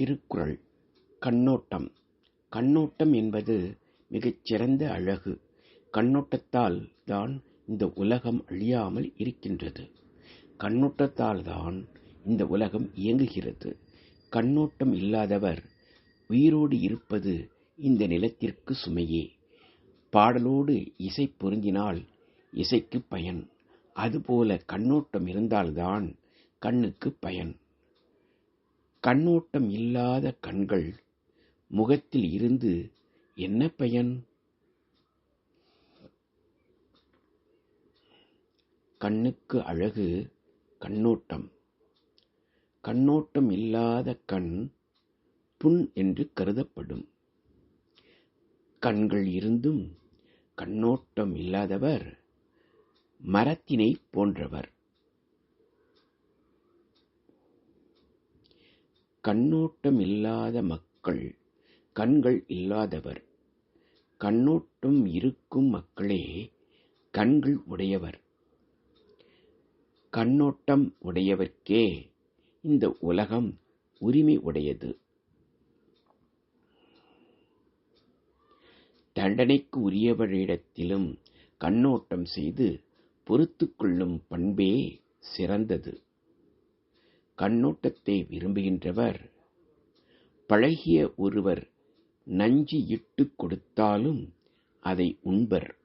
திருக்குறள் கண்ணோட்டம். கண்ணோட்டம் என்பது மிகச் சிறந்த அழகு. கண்ணோட்டத்தால் தான் இந்த உலகம் அழியாமல் இருக்கின்றது. கண்ணோட்டத்தால் தான் இந்த உலகம் இயங்குகிறது. கண்ணோட்டம் இல்லாதவர் உயிரோடு இருப்பது இந்த நிலத்திற்கு சுமையே. பாடலோடு இசை பொருந்தினால் இசைக்கு பயன். அதுபோல கண்ணோட்டம் இருந்தால்தான் கண்ணுக்கு பயன். கண்ணோட்டம் இல்லாத கண்கள் முகத்தில் இருந்து என்ன பயன்? கண்ணுக்கு அழகு கண்ணோட்டம். கண்ணோட்டம் இல்லாத கண் புண் என்று கருதப்படும். கண்கள் இருந்தும் கண்ணோட்டம் இல்லாதவர் மரத்தினை போன்றவர். கண்ணோட்டம் இல்லாத மக்கள் கண்கள் இல்லாதவர். கண்ணோட்டம் இருக்கும் மக்களே கண்கள் உடையவர். கண்ணோட்டம் உடையவர்க்கே இந்த உலகம் உரிமை உடையது. தண்டனைக்கு உரியவரிடத்திலும் கண்ணோட்டம் செய்து பொறுத்து கொள்ளும் பண்பே சிறந்தது. கண்ணோட்டத்தை விரும்புகின்றவர். பழகிய ஒருவர் நஞ்சு இட்டு கொடுத்தாலும் அதை உண்பர்.